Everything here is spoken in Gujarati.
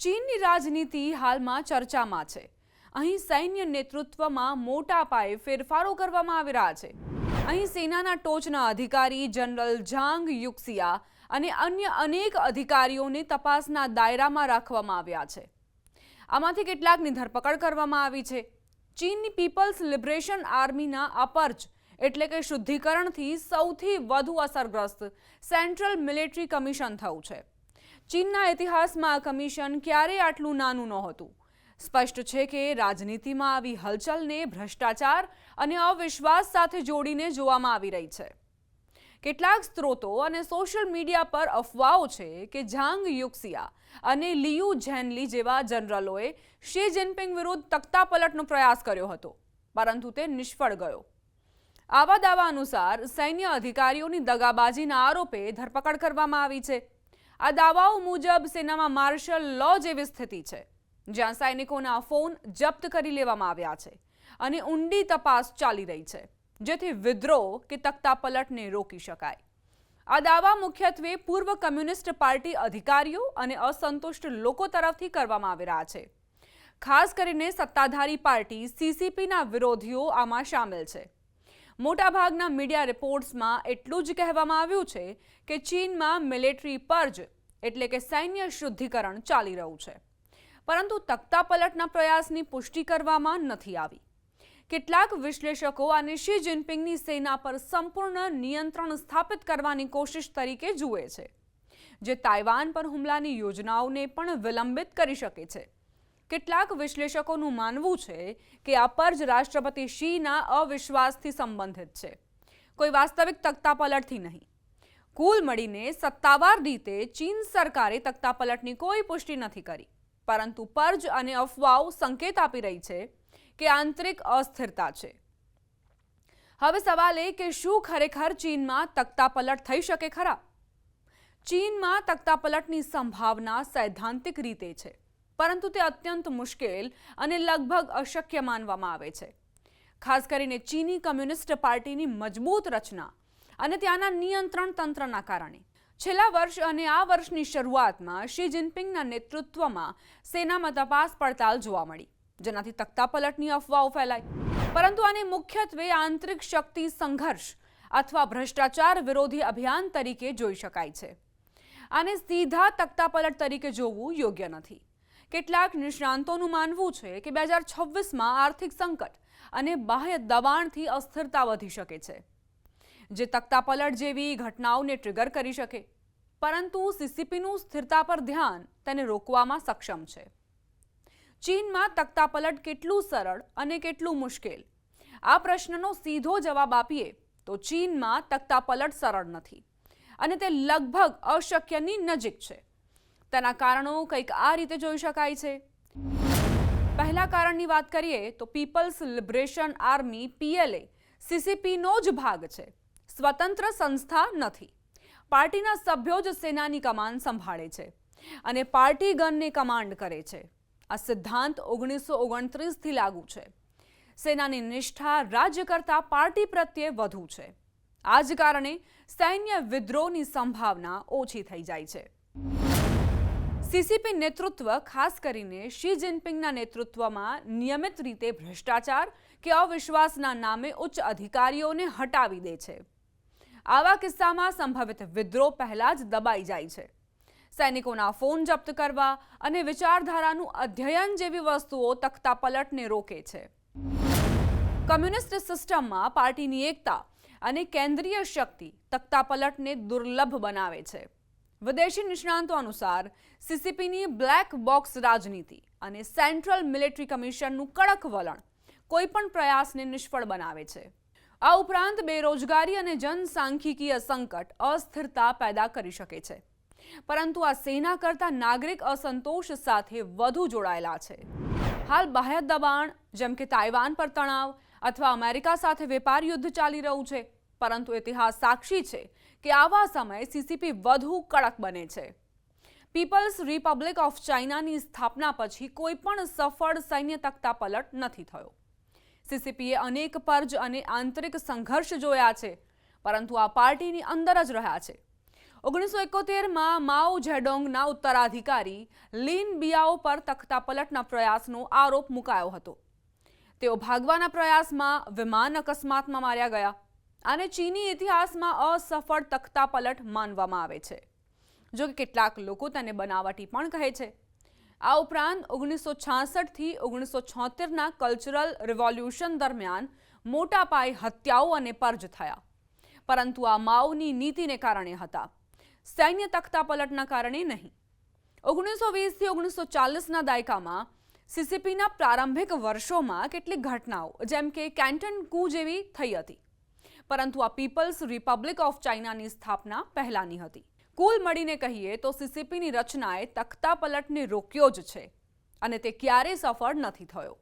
ચીનની રાજનીતિ હાલમાં ચર્ચામાં છે. અહીં સૈન્ય નેતૃત્વમાં મોટા પાયે ફેરફારો કરવામાં આવી રહ્યા છે. અહીં સેનાના ટોચના અધિકારી જનરલ ઝાંગ યુક્સિયા અને અન્ય અનેક અધિકારીઓને તપાસના દાયરામાં રાખવામાં આવ્યા છે. આમાંથી કેટલાકની ધરપકડ કરવામાં આવી છે. ચીનની પીપલ્સ લિબરેશન આર્મીના અપર્ચ એટલે કે શુદ્ધિકરણથી સૌથી વધુ અસરગ્રસ્ત સેન્ટ્રલ મિલિટરી કમિશન થયું છે. ચીનના ઇતિહાસમાં આ કમિશન ક્યારેય આટલું નાનું નહોતું. સ્પષ્ટ છે કે રાજનીતિમાં આવી હલચલને ભ્રષ્ટાચાર અને અવિશ્વાસ સાથે જોડીને જોવામાં આવી રહી છે. કેટલાક સ્ત્રોતો અને સોશિયલ મીડિયા પર અફવાઓ છે કે ઝાંગ યુક્સિયા અને લિયુ ઝેનલી જેવા જનરલોએ શી જિનપિંગ વિરુદ્ધ તખ્તાપલટનો પ્રયાસ કર્યો હતો, પરંતુ તે નિષ્ફળ ગયો. આવા દાવા અનુસાર સૈન્ય અધિકારીઓની દગાબાજીના આરોપે ધરપકડ કરવામાં આવી છે. આ દાવાઓ મુજબ સેનામાં માર્શલ લો જેવી સ્થિતિ છે, જ્યાં સૈનિકોના ફોન જપ્ત કરી લેવામાં આવ્યા છે અને ઊંડી તપાસ ચાલી રહી છે, જેથી વિદ્રોહ કે તખ્તાપલટને રોકી શકાય. આ દાવા મુખ્યત્વે પૂર્વ કમ્યુનિસ્ટ પાર્ટી અધિકારીઓ અને અસંતુષ્ટ લોકો તરફથી કરવામાં આવી રહ્યા છે. ખાસ કરીને સત્તાધારી પાર્ટી સીસીપીના વિરોધીઓ આમાં સામેલ છે. મોટાભાગના મીડિયા રિપોર્ટ્સમાં એટલું જ કહેવામાં આવ્યું છે કે ચીનમાં મિલિટરી પર્જ એટલે કે સૈન્ય શુદ્ધિકરણ ચાલી રહ્યું છે. પરંતુ તખ્તાપલટના પ્રયાસની પુષ્ટિ કરવામાં નથી આવી. કેટલાક વિશ્લેષકો આને શી જિનપિંગની સેના પર સંપૂર્ણ નિયંત્રણ સ્થાપિત કરવાની કોશિશ તરીકે જુએ છે, જે તાઇવાન પર હુમલાની યોજનાઓને પણ વિલંબિત કરી શકે છે. કેટલાક વિશ્લેષકોનું માનવું છે કે આ પર્જ રાષ્ટ્રપતિ શીના અવિશ્વાસથી સંબંધિત છે. કોઈ વાસ્તવિક તખ્તાપલટથી નહીં. કુલ મળીને સત્તાવાર રીતે ચીન સરકારે તખ્તાપલટની કોઈ પુષ્ટિ નથી કરી. પરંતુ પર્જ અને અફવાઓ સંકેત આપી રહી છે કે આંતરિક અસ્થિરતા છે. હવે સવાલ એ કે શું ખરેખર ચીનમાં તખ્તાપલટ થઈ શકે ખરા? ચીનમાં તખ્તાપલટની સંભાવના સૈદ્ધાંતિક રીતે છે. પરંતુ તે અત્યંત મુશ્કેલ અને લગભગ અશક્ય માનવામાં આવે છે. ખાસ કરીને ચીની કમ્યુનિસ્ટ પાર્ટીની મજબૂત રચના અને ત્યાંના નિયંત્રણ તંત્રના કારણે. છેલ્લા વર્ષ અને આ વર્ષની શરૂઆતમાં શી જિનપિંગના નેતૃત્વમાં સેનામાં તપાસ પડતાલ જોવા મળી, જેનાથી તખ્તાપલટની અફવાઓ ફેલાઈ. પરંતુ આને મુખ્યત્વે આંતરિક શક્તિ સંઘર્ષ અથવા ભ્રષ્ટાચાર વિરોધી અભિયાન તરીકે જોઈ શકાય છે. આને સીધા તખ્તાપલટ તરીકે જોવું યોગ્ય નથી. કેટલાક નિષ્ણાંતોનું માનવું છે કે બે હજાર છવ્વીસમાં આર્થિક સંકટ અને બાહ્ય દબાણથી અસ્થિરતા વધી શકે છે, જે તખ્તાપલટ જેવી ઘટનાઓને ટ્રિગર કરી શકે. પરંતુ સીસીપીનું સ્થિરતા પર ધ્યાન તેને રોકવામાં સક્ષમ છે. ચીનમાં તખ્તાપલટ કેટલું સરળ અને કેટલું મુશ્કેલ? આ પ્રશ્નનો સીધો જવાબ આપીએ તો ચીનમાં તખ્તાપલટ સરળ નથી અને તે લગભગ અશક્યની નજીક છે. તેના કારણો કંઈક આ રીતે જોઈ શકાય છે. પહેલા કારણની વાત કરીએ તો પીપલ્સ લિબરેશન આર્મી, પીએલએ, સીસીપીનો જ ભાગ છે. સ્વતંત્ર સંસ્થા નથી. પાર્ટીના સભ્યો જ સેનાની કમાન સંભાળે છે અને પાર્ટી ગનને કમાન્ડ કરે છે. આ સિદ્ધાંત ઓગણીસો ઓગણત્રીસથી લાગુ છે. સેનાની નિષ્ઠા રાજ્ય કરતા પાર્ટી પ્રત્યે વધુ છે. આ જ કારણે સૈન્ય વિદ્રોહની સંભાવના ઓછી થઈ જાય છે. સીસીપી નેતૃત્વ ખાસ કરીને શી જિનપિંગના નેતૃત્વમાં નિયમિત રીતે ભ્રષ્ટાચાર કે અવિશ્વાસના નામે ઉચ્ચ અધિકારીઓને હટાવી દે છે. આવા કિસ્સામાં સંભવિત વિદ્રોહ પહેલા જ દબાઈ જાય છે. સૈનિકોના ફોન જપ્ત કરવા અને વિચારધારાનું અધ્યયન જેવી વસ્તુઓ તખતા પલટને રોકે છે. કમ્યુનિસ્ટ સિસ્ટમમાં પાર્ટીની એકતા અને કેન્દ્રીય શક્તિ તખતા પલટને દુર્લભ બનાવે છે. વિદેશી નિષ્ણાંતો અનુસાર સીસીપીની બ્લેક બોક્સ રાજનીતિ અને સેન્ટ્રલ મિલિટરી કમિશનનું કડક વલણ કોઈપણ પ્રયાસને નિષ્ફળ બનાવે છે. આ ઉપરાંત બેરોજગારી અને જનસાંખ્યિકીય સંકટ અસ્થિરતા પેદા કરી શકે છે. પરંતુ આ સેના કરતા નાગરિક અસંતોષ સાથે વધુ જોડાયેલા છે. હાલ બાહ્ય દબાણ, જેમ કે તાઇવાન પર તણાવ અથવા અમેરિકા સાથે વેપાર યુદ્ધ ચાલી રહ્યું છે પરંતુ ઇતિહાસ સાક્ષી છે કે આવા સમયે સીસીપી વધુ કડક બને છે. પીપલ્સ રિપબ્લિક ઓફ ચાઇનાની સ્થાપના પછી કોઈ પણ સફળ સૈન્ય તખ્તા પલટ નથી થયો. સીસીપીએ અનેક પર્જ અને આંતરિક સંઘર્ષ જોયા છે, પરંતુ આ પાર્ટીની અંદર જ રહ્યા છે. ઓગણીસો એકોતેરમાં માઓ ઝેડોંગના ઉત્તરાધિકારી લીન બિયાઓ પર તખ્તાપલટના પ્રયાસનો આરોપ મુકાયો હતો. તેઓ ભાગવાના પ્રયાસમાં વિમાન અકસ્માતમાં માર્યા ગયા. અને ચીની ઇતિહાસમાં અસફળ તખ્તાપલટ માનવામાં આવે છે. જો કે કેટલાક લોકો તેને બનાવટી પણ કહે છે. આ ઉપરાંત ઓગણીસો છાસઠથી ઓગણીસો છોતેરના કલ્ચરલ રિવોલ્યુશન દરમિયાન મોટા પાયે હત્યાઓ અને પર્જ થયા. પરંતુ આ માઓની નીતિને કારણે હતા. સૈન્ય તખ્તાપલટના કારણે નહીં. ઓગણીસો વીસથી ઓગણીસો ચાલીસના દાયકામાં સીસીપીના પ્રારંભિક વર્ષોમાં કેટલીક ઘટનાઓ, જેમ કે કેન્ટન કુ જેવી થઈ હતી. પરંતુ આ પીપલ્સ રિપબ્લિક ઓફ ચાઇનાની સ્થાપના પહેલાની હતી. કુલ મળીને કહીએ તો સીસીપીની રચનાએ તખ્તાપલટને રોક્યો જ છે અને તે ક્યારેય સફળ નથી થયો.